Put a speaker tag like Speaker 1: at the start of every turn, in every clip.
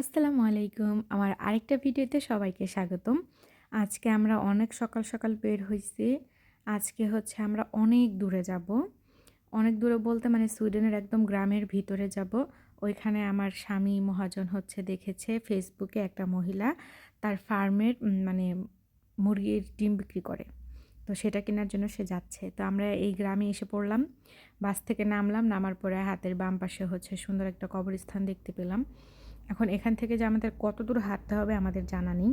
Speaker 1: আসসালামু আলাইকুম। আমার আরেকটা ভিডিওতে সবাইকে স্বাগতম। আজকে আমরা অনেক সকাল সকাল বের হয়েছি আজকে হচ্ছে আমরা অনেক দূরে যাব। অনেক দূরে বলতে মানে সুইডেনের একদম গ্রামের ভিতরে যাব। ওইখানে আমার স্বামী মহাজন হচ্ছে দেখেছে ফেসবুকে একটা মহিলা। তার ফার্মের মানে মুরগির ডিম বিক্রি করে। তো সেটা কেনার জন্য সে যাচ্ছে। তো আমরা এই গ্রামে এসে পড়লাম। বাস থেকে নামলাম। নামার পরে হাতের বাম পাশে হচ্ছে সুন্দর একটা কবরস্থান দেখতে পেলাম। এখন এখান থেকে যে আমাদের কত দূর হাঁটতে হবে আমাদের জানা নেই।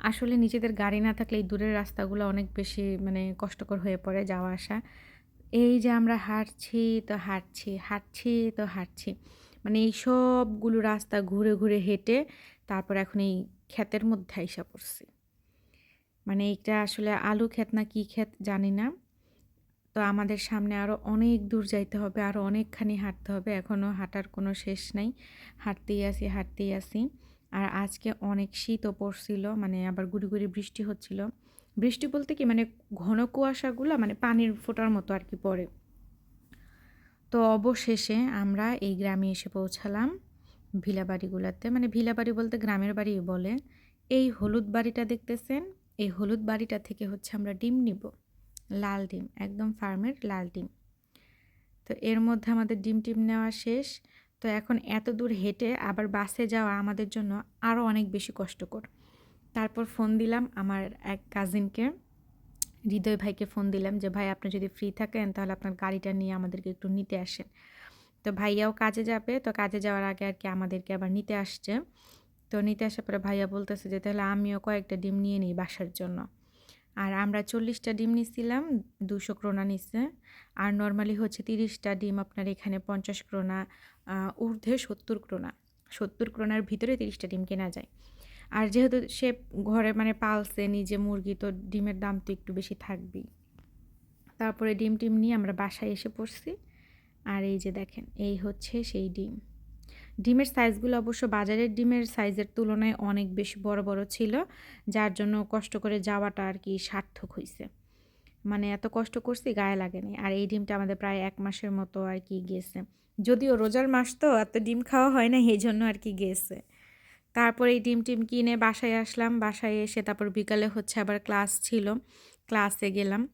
Speaker 1: আসলে নিজেদের গাড়ি না থাকলে এই দূরের রাস্তাগুলো অনেক বেশি মানে কষ্টকর হয়ে পড়ে যাওয়া আসা। এই যে আমরা হাঁটছি তো হাঁটছি হাঁটছি তো হাঁটছি। মানে এই সবগুলো রাস্তা ঘুরে ঘুরে হেঁটে তারপর এখন এই ক্ষেতের মধ্যে আইসা পড়ছি। মানে এইটা আসলে আলু ক্ষেত না কী ক্ষেত জানি না। তো আমাদের সামনে আরও অনেক দূর যাইতে হবে আরও অনেকখানি হাঁটতে হবে। এখনও হাঁটার কোনো শেষ নাই। হাঁটতেই আসি হাঁটতেই আসি আর আজকে অনেক শীতও পড়ছিল মানে আবার গুড়ি গুড়ি বৃষ্টি হচ্ছিল। বৃষ্টি বলতে কি মানে ঘন কুয়াশাগুলো মানে পানির ফোটার মতো আর কি পড়ে। তো অবশেষে আমরা এই গ্রামে এসে পৌঁছালাম ভিলা বাড়িগুলোতে মানে ভিলা বাড়ি বলতে গ্রামের বাড়ি বলে। এই হলুদ বাড়িটা দেখতেছেন? এই হলুদ বাড়িটা থেকে হচ্ছে আমরা ডিম নিব। লাল ডিম, একদম ফার্মের লাল ডিম। তো এর মধ্যে আমাদের ডিম টিম নেওয়া শেষ। তো এখন এত দূর হেঁটে আবার বাসে যাওয়া আমাদের জন্য আরও অনেক বেশি কষ্টকর। তারপর ফোন দিলাম আমার এক কাজিনকে হৃদয় ভাইকে ফোন দিলাম যে, ভাই, আপনি যদি ফ্রি থাকেন তাহলে আপনার গাড়িটা নিয়ে আমাদেরকে একটু নিতে আসেন। তো ভাইয়াও কাজে যাবে। তো কাজে যাওয়ার আগে আর কি আমাদেরকে আবার নিতে আসছে। তো নিতে আসার পরে ভাইয়া বলতেছে যে, তাহলে আমিও কয়েকটা ডিম নিয়ে নিই বাসার জন্য। আর আমরা চল্লিশটা ডিম নিছিলাম, দুশো ক্রোনা নিচ্ছে আর নর্মালি হচ্ছে তিরিশটা ডিম আপনার এখানে পঞ্চাশ ক্রোনা ঊর্ধ্বে সত্তর ক্রোনা। সত্তর ক্রোনার ভিতরে তিরিশটা ডিম কেনা যায়। আর যেহেতু সে ঘরে মানে পালছে, নিজে মুরগি, তো ডিমের দাম তো একটু বেশি থাকবেই। তারপরে ডিম টিম নিয়ে আমরা বাসায় এসে পড়ছি। আর এই যে দেখেন, এই হচ্ছে সেই ডিম। ডিমের সাইজগুলো অবশ্য বাজারের ডিমের সাইজের তুলনায় অনেক বেশি বড় বড় ছিল, যার জন্য কষ্ট করে যাওয়াটা আর কি সার্থক হয়েছে মানে এত কষ্ট করছি গায়ে লাগেনি আর এই ডিমটা আমাদের প্রায় এক মাসের মতো আর কি গেছে। যদিও রোজার মাস তো, এত ডিম খাওয়া হয় না এই জন্য আর কি গেছে। তারপর এই ডিম টিম কিনে বাসায় আসলাম। বাসায় এসে তারপর বিকালে হচ্ছে আবার ক্লাস ছিল। ক্লাসে গেলাম।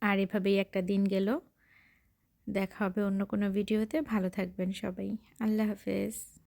Speaker 1: আর এভাবেই একটা দিন গেল। দেখা হবে অন্য কোনো ভিডিওতে। ভালো থাকবেন সবাই। আল্লাহ হাফেজ।